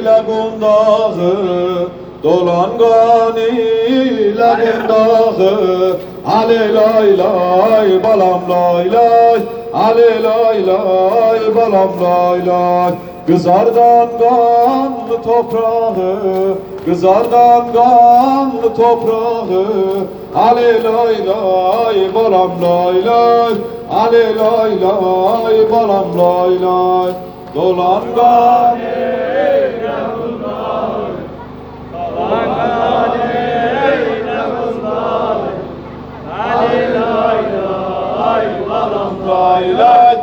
ile kundağı Dolan ile kundağı Ali lay lay balam lay lay Ali lay balam lay lay. Kızardan kanlı toprağı Kızardan kanlı toprağı. Ali lay lay balam lay lay lay lay balam lay lay Dolan lay lay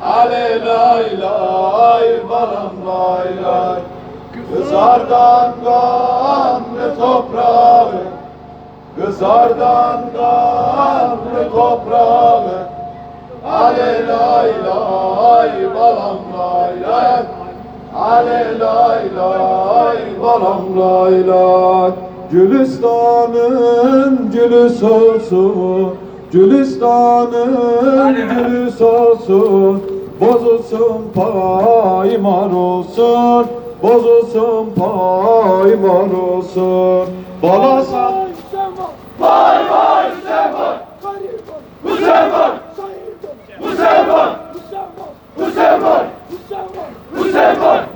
Ale lay lay balam lay lay Kızardan kanlı toprağı. Kızardan kanlı toprağı Ale lay Ale lay lay, balam lay. Gülistan'ın gülü solsun, Gülistan'ın gülü solsun. Bozulsun paymar olsun, bozulsun paymar olsun. Balasan Vay vay Hüseyin Hüseyin var! Hüseyin var! Hüseyin var! Hüseyin var! Hüseyin var!